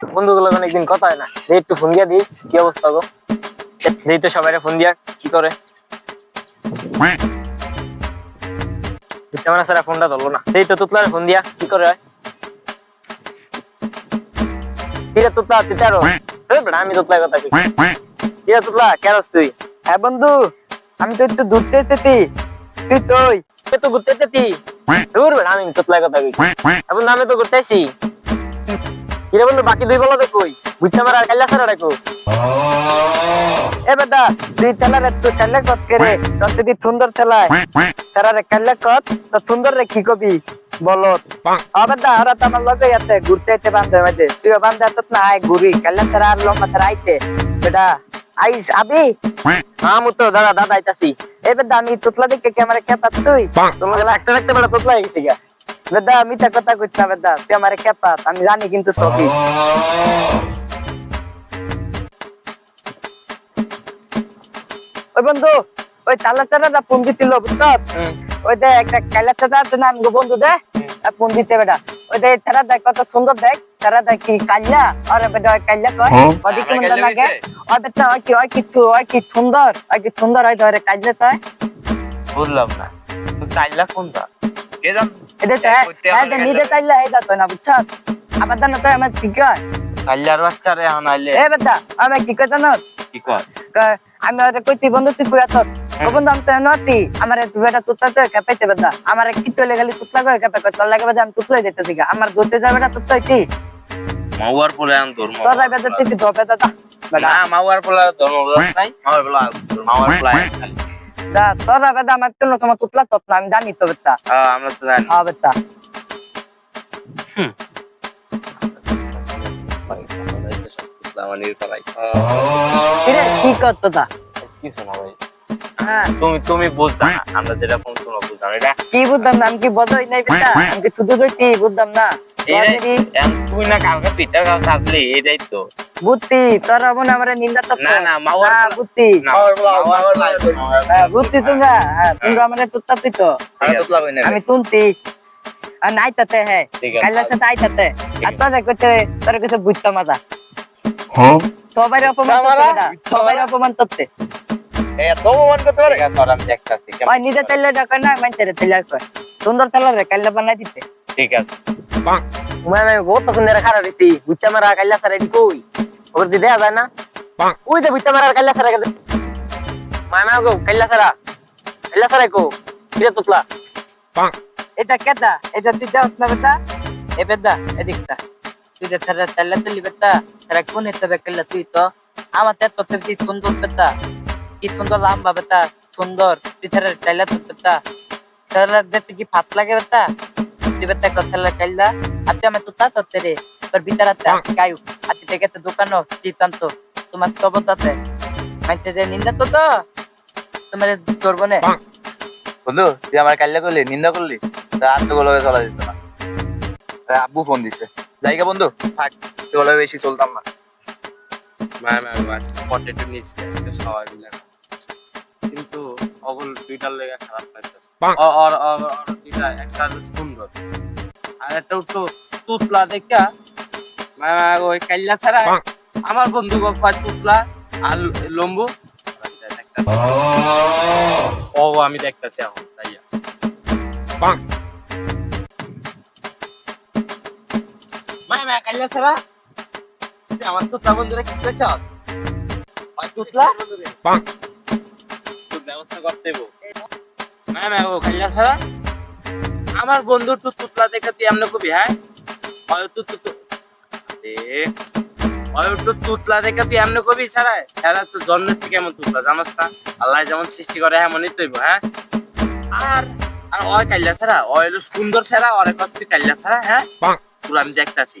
বন্ধুগুলো অনেকদিন কথা হয় না। একটু ফোন দিয়া দিই কি অবস্থা গো? যেই তো সবাই ফোন দিয়া কি করে? ফোনটা ধরলো না। সেই তো তুতলার ফোন দিয়া কি করে হয়? তুতলা তুই তেরো আমি তুতলার কথা কি তুতলা কেরস তুই? হ্যাঁ বন্ধু আমি তো একটু দূরতে এসেছি। তুই তুই তো ঘুরতে যেতি দূর আমি তুতলার কথা কি এখন আমি তো ঘুরতে আসি কিরে বন্ধু বাকি দুই বলো দেখুই বুঝতে আমার আর কাল্লা স্যার দেখো এ বেটা তুই তেলা রে তুই কাল্লা কত করে তোর যদি সুন্দর তেলায় তারা রে কাল্লা কত? তো সুন্দর রে কি কবি? বলো ও বেটা ওরা তো আমার লগে যাতে ঘুরতে যেতে বান্ধে মাঝে। তুই বান্ধে তো না আয় ঘুরি। কাল্লা তারা আর লম্বা তারা আইতে। বেটা আইস আবি? হ্যাঁ মুতো দাদা দাদা আইতাছি। এ বেটা আমি তুতলা দেখে ক্যামেরা খেপাত তুই? তোমাকে লাগতে লাগতে বেড়া তুতলা গেছি গা বেদা মিথ্যা কথা কইছ না বেদা তুই আমার খেপাত আমি জানি কিন্তু সবই ওই বন্ধু ওই তালা তালা ফোন দিছিল ওই দে একটা কাইলা তালা আছে না আমগো বন্ধু দে ফোন দিতে বেটা। ওই দে তারা দেখ কত সুন্দর দেখ তারা দেখ কি কাল্লা আরে বেটা ওই কাল্লা কর ওদি কি? মন্দ লাগে ওই বেটা ওই কি ওই কি তু ওই কি সুন্দর ওই কি সুন্দর হয় ধরে কাল্লা তো বুঝলাম না। চাইলা কোনটা? এটা তো হ্যাঁ এটা নিজে কাল্লা এটা তো না বুঝছ? তো আমার ঠিক হয় বাচ্চা রে হান আইলে। এ বেটা আমি কি কই জানো? কি কয় ক- আমি ওরে কইতি বন্ধু তুই কই আতত ও বন্ধু আমি তো নতি আমার তুই বেটা তুতলা তো একা বেটা? আমার কি তো লেগালি তুতলা কই একা পাই তোর লাগে বেটা আমি তুতলাই দিতে দিগা আমার দোতে যা বেটা তুতলাইতি মাওয়ার পোলে আন তোর তোর বেটা তুই ধপে দাদা। না মাওয়ার পোলা তোর নাই? মাওয়ার পোলা মাওয়ার পোলা খালি দা তোর বেটা আমার তো তুতলা তত না আমি জানি তো বেতা হ্যাঁ আমরা তো জানি। হ্যাঁ বেতা কি করতো তা? কিছু না ভাই। হ্যাঁ। তুমি তুমি বুঝতা আমরা যেটা এটা? কি বুঝতাম না আমি কি বদই নাই বেটা? আমি কি তুদু কইতি বুঝতাম না। তুই না কালকে এটাই তো। বুদ্ধি তোর মনে আমার নিন্দা তো না না মাওয়ার বুদ্ধি। হ্যাঁ, বুদ্ধি তোমরা। হ্যাঁ, তোমরা মানে তুত্তা তুই তো। আমি তুনতি। আর নাই তাতে হ্যাঁ। কাইলার সাথে আইতাতে। আর তোর কইতে তোর কাছে বুঝতাম মজা। সবাই অপমান আমারা? সবাই অপমান করতে। এত অপমান করতে পারে? সর আমি দেখতাছি ওই নিজে তেলে ডাকা না মানতে রে তেলে কয়? সুন্দর তেলে রে কাইলা বানাই দিতে ঠিক আছে। মানে বহুত তখন ধরে খারাপ হইছি। বুঝতে মারা কাইলা সারা কই? ওর দি দেয়া যায় না? ওই যে বুঝতে মারা কাইলা সারা মানা গো কাইলা সারা কাইলা সারা কো কিরে তুতলা। এটা কেটা? এটা তুই যাও না বেটা। এ বেটা এদিকটা তুই যে তেলে তেলে তুলি বেটা তারা কোন এতে বেকাইলা তুই তো? আমার তে তোতে সুন্দর বেটা। কি সুন্দর লাম্বা বেটা? সুন্দর। তারা তেলে তো বেটা। তাহলে দেখতে কি ফাত লাগে বেটা? কথা কাইলা আতে আমি তো তা তোতে রে। তোর ভিতরাতে গায়ু আতে থেকে তো দোকানো চিতান্ত তোমার মাইতে যে নিন্দা তো তো। তোমার ধরবো না। বন্ধু তুই আমার কাল্লা করলি নিন্দা করলি? রাত তো গোলকে চলা যেত না। আব্বু ফোন দিছে। জায়গা বন্ধু থাক। তোলে বেশি চলতাম না। ম্যাম আজকে পটেটো নিয়েছি আজকে সবাই মিলে। দুইটার লেগে খারাপ লাগতেছে ওর দুইটা একটা সুন্দর। আর একটা তো তুতলা দেখা। ওই কাইল্লা ছাড়া আমার বন্ধু কয় তুতলা আর লম্বু? ও আমি দেখতাছি এখন তাইয়া মায় মায় কাইল্লা ছাড়া? আমার তুতলা বন্ধুরা কি করেছ তুতলা? ব্যবস্থা করতে হইব। না না ও ছাড়া। আমার বন্ধু তো তুতলা দেখে তুই এমন কবি হ্যাঁ? তো তুতলা দেখে তুই এমন কবি ছাড়া। ছাড়া তো জন্মের থেকে এমন তুতলা জানোস না? আল্লাহ যেমন সৃষ্টি করে এমনই তৈব হ্যাঁ? আর আর ওই কাইল্লা ছাড়া ওই হলো সুন্দর ছাড়া ওর তুই কাইল্লা ছাড়া হ্যাঁ? পুরো আমি দেখতাছি।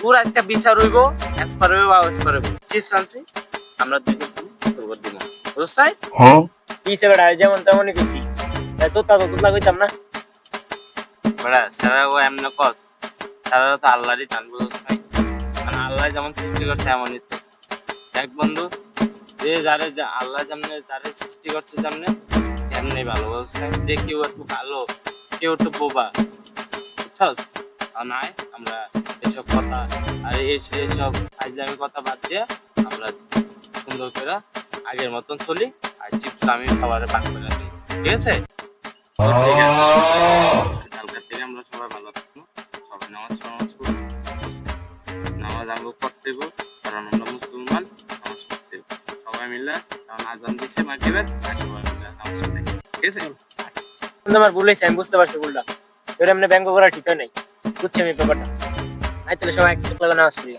পুরো আজকে বিচার হইব এক্সপার হইব বা এক্সপার হইব। চিপস আনছি। আমরা দুজন তোর বুঝছ নাই কিসে বেড়া যেমন তেমনই কইছি তোতা তো তোতলা কইতাম না। বেড়া সারা ও এমন কস সারা তো আল্লাহরই দান বুঝছ নাই মানে আল্লাহ যেমন সৃষ্টি করছে এমনই তো। এক বন্ধু যে যারে আল্লাহ যেমনে যারে সৃষ্টি করছে যেমনে এমনি ভালো বুঝছ নাই যে কেউ একটু ভালো কেউ একটু বোবা বুঝছস? আর নাই আমরা এইসব কথা আর এই- এইসব আজলামি কথা বাদ দিয়ে আমরা সুন্দর করে আগের মতন চলি আর চিপস আমি সবার ভাগ করে দিই ঠিক আছে? ঠিক আছে। কালকে থেকে আমরা সবাই ভালো থাকব। সবাই নামাজ নামাজ করব নামাজ করতে হইব, কারণ আমরা মুসলমান নামাজ পড়তে। সবাই মিলে কারণ আজান দিছে আর সবাই মিলে নামাজ পড়তে ঠিক আছে? কিন্তু আমার ভুল হয়েছে আমি বুঝতে পারছি ভুলটা। এবার এমনি ব্যাংক করা ঠিক হয় নাই। বুঝছি আমি ব্যাপারটা। আই তাহলে সবাই একসাথে নামাজ পড়ি।